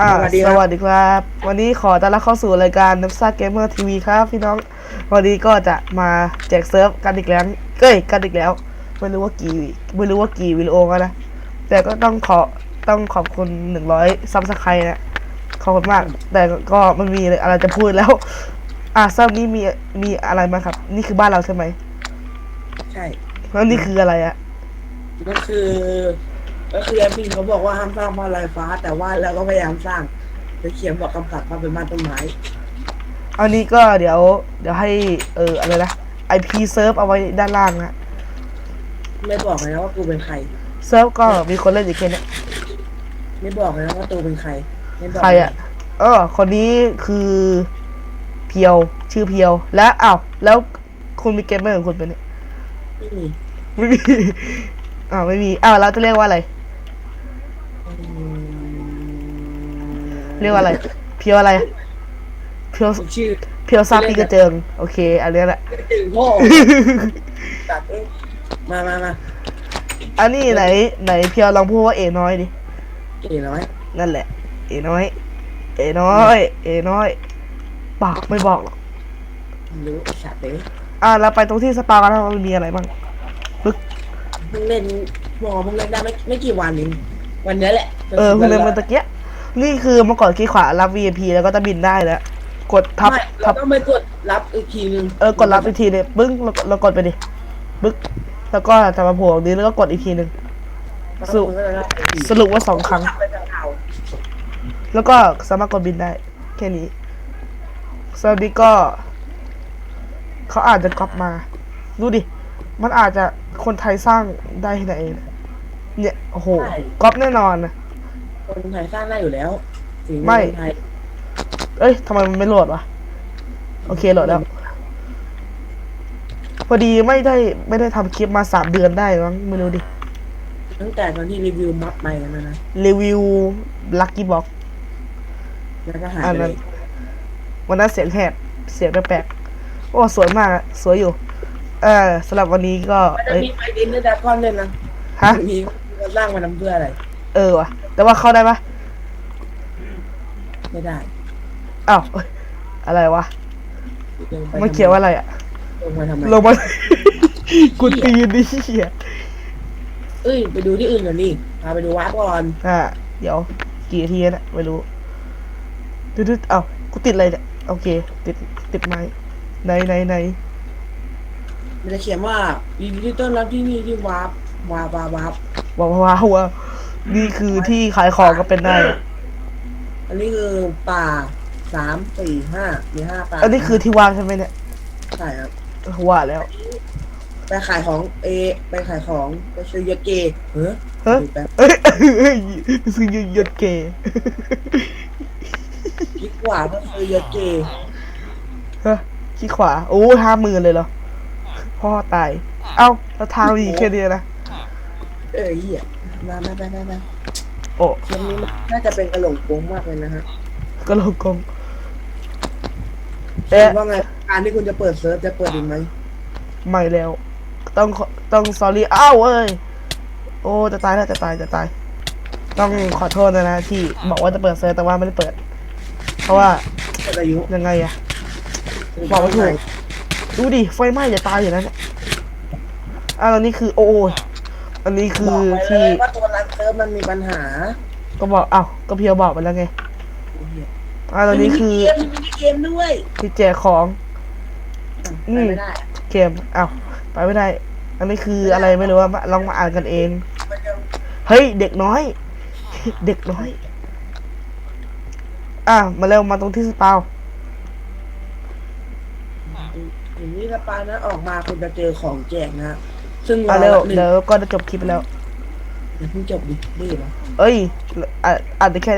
อ่าสวัสดีครับ สวัสดีครับ วันนี้ขอต้อนรับเข้าสู่รายการน้ำซ่าเกมเมอร์ทีวีครับพี่น้อง วันนี้ก็จะมาแจกเซิร์ฟกันอีกแล้วเก้ยกันอีกแล้ว ไม่รู้ว่ากี่ไม่รู้ว่ากี่วิดีโอแล้วนะ แต่ก็ต้องขอต้องขอบคุณหนึ่งร้อยซับสไครต์นะ ขอบคุณมาก แต่ก็มันมีอะไรจะพูดแล้ว อะเซิร์ฟนี้มีมีอะไรมาครับ นี่คือบ้านเราใช่ไหม ใช่ แล้วนี่คืออะไรอะก็คือ ก็คือแอดมินเขาบอกว่าห้ามสร้างบ้านลอยฟ้า แต่ว่าเราก็พยายามสร้างจะเขียนบอกกำกับว่าเป็นบ้านต้นไม้อันนี้ก็เดี๋ยว เดี๋ยวให้เอออะไรนะ IP เซิร์ฟเอาไว้ด้านล่างนะไม่บอกเลยนะว่ากูเป็นใคร เซิร์ฟก็มีคนเล่นอยู่แค่เนี้ยไม่บอกเลยนะว่าตูเป็นใคร ไม่บอกใครอะเออคนนี้คือเพียวชื่อเพียว และอ้าวแล้วคุณมีเกมเมอร์ของคุณเป็นเนี่ยไม่มี ไม่มี อ้าวไม่มี อ้าวแล้วจะเรียกว่าอะไร เรียกว่าอะไร เพียวอะไร เพียวชื่อเพียวซาปีกระเจิง โอเค อันเนี้ยแหละ ถึงพ่อตัดเอ้ยมามามาอันนี้ไหนไหนเพียวลองพูดว่าเอน้อยดิเก๋น้อยนั่นแหละ เอน้อย เอน้อย เอน้อยปากไม่บอกหรอกรู้สัตว์เลยอะเราไปตรงที่สปากันแล้วมันมีอะไรบ้าง เพิ่งเล่นหมอเพิ่งเล่นได้ไม่ไม่กี่วันเองวันนี้แหละเออคุณเล่นมันตะเกีย นี่คือเมื่อก่อนคลิกขวารับ VIP แล้วก็จะบินได้แล้วกดทับไม่ทัเราบต้องไปกดรับอีกทีนึงเออกดรับอีกทีเนี่ยปึ้งเราเรากดไปดิปึ๊กแล้วก็จะมาโผล่ตรงนี้แล้วก็กดอีกทีหนึ่ง สรุป สรุปว่าสองครั้ง ไปทางเก่าแล้วก็สามารถกดบินได้ แค่นี้สวัสดีก็ เขาอาจจะก๊อปมา ดูดิ มันอาจจะคนไทยสร้างได้ที่ไหนนะเนี่ย โอ้โหก๊อปแน่นอนนะ คนไทยสร้างได้อยู่แล้วสิ่งไม่คนไทยเอ้ยทำไมมันไม่โหลดวะ โอเคโหลดแล้ว พอดีไม่ได้ไม่ได้ทำคลิปมาสามเดือนได้มั้งไม่รู้ดิ ตั้งแต่ตอนที่รีวิวมัดใหม่กันนะนะรีวิวลัคกี้บ็อกแล้วก็หายอันไปเลนั้นยวันนั้นเสียงแหบเสียงแปลกๆโอ้สวยมากอะสวยอยู่ เออสำหรับวันนี้ก็มันจะเอ้ยมีไฟดินด้วยดราก้อนด้วยนะฮะ มีมันสร้างมาทำเพื่ออะไร เออว่ะ แต่ว่าเข้าได้ปะไม่ได้อ้าวเอ้ยอะไรวะลงไปมันเขียนว่าอะไรอะลงไปทำไมลงมา กูตีนดิเหี้ยเอ้ย ไปดูที่อื่นก่อนดิพาไปดูวาร์ปก่อนอ่าเดี๋ยวกี่นาทีแล้วนะไม่รู้ดึดๆเอ้ากูติดอะไรเนี่ยโอเค ติดติดไม้ไหนไหนไหนมันจะเขียนว่ายินดีต้อนรับที่นี่ที่วาร์ปวาร์ปวาร์ปวาร์ปว้าวว้าวว้าว นี่คือที่ขายของก็เป็นได้อะอันนี้คือป่าสามสี่ห้ามีห้าป่าอันนี้คือที่วางใช่ไหมเนี่ยใช่ครับว่าแล้ว ไปขายของเอ ไปขายของไปซื้อยาเกเฮ้ยเฮ้ยดูแป๊บเอ้ยเอ้ยซื้อยยศเกย์คิดกว่าก็ซื้อยาเกเฮ้ยขี้ขวา โอ้ห้าหมื่นเลยเหรอ พ่อตาย เอ้าแล้วทางมีแค่เนี้ยนะ เออเหี้ย มามาไปไปไปโอ้เกมนี้มันน่าจะเป็นกระโหลกโป้งมากเลยนะฮะก็ลงกงเอ๊ะว่าไงการที่คุณจะเปิดเซิร์ฟจะเปิดอีกไหมไม่แล้ว ต้องขอต้องสอรี่อ้าวเอ้ยโอ้จะตายแล้วจะตายจะตาย ต้องขอโทษนะนะที่บอกว่าจะเปิดเซิร์ฟแต่ว่าไม่ได้เปิด เพราะว่าเปิดอายุยังไงอะบอกไม่ถูกดูดิไฟไหม้จะตายอยู่แล้วเนี่ยอะแล้วนี่คือโอ้ย อันนี้คืบออกไปเลที่ยว่าตัวรันเซิร์ฟมันมีปัญหาก็บอกอ้าวก็เพียวบอกไปแล้วไงอะตอนนี้คือมีเกมมีเกมด้วยที่แจกของ อืไปม ไม่ได้อะเกมอ้าวไปไม่ได้ อันนี้คืออะไรไม่รู้ว่ามาลองมาอ่านกันเอง มันยังเฮ้ย เด็กน้อย เด็กน้อย อะมาเร็วมาตรงที่สปาวอย่างนี้สปานะออกมาคุณจะเจอของแจกนะ ซึ่งอะเราเร็วหนึ่งเดี๋ยวก็จะจบคลิปไปแล้ว เดี๋ยวเพิ่งจบดิรีบเหรอเอ้ยอะอ่านได้แค่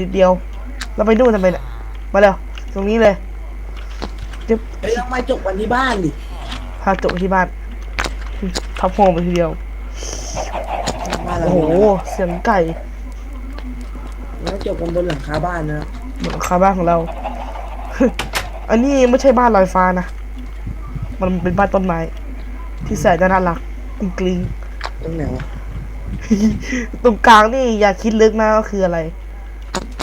นิดเดียว เราไปนู่นทำไมเนี่ยมาเร็วตรงนี้เลยจะเฮ้ยต้องมาจบวันที่บ้านดิ พาจบที่บ้านทับโฮมไปทีเดียว บ้านเราโอ้โห เสียงไก่แล้วจบกันบนหลังคาบ้านนะเหมือนคาบ้านของเรา อันนี้ไม่ใช่บ้านลอยฟ้านะ มันเป็นบ้านต้นไม้ที่แสนจะน่ารัก กุ้งกลิ้งตรงไหนวะตรงกลางนี่อย่าคิดลึกนะว่าคืออะไร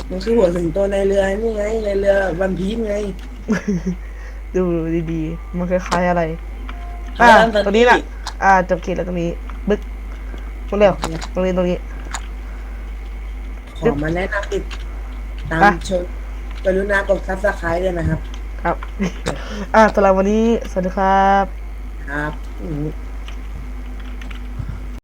มันคือหัวสิงโตในเรือนี่ไงในเรือวันพีชไงดูดีๆ มันคล้ายๆอะไร อ่าเาตรงนี้แหละอ่าจบเขตแล้วตรงนี้ บึ๊กมาเร็วตรงนี้ตรงนี้ขอมาแนะนำติดตามอะชมกรุณากดซับสไครต์ด้วยนะครับ ครับ อ่าสำหรับวันนี้ สวัสดีครับ ครับอืม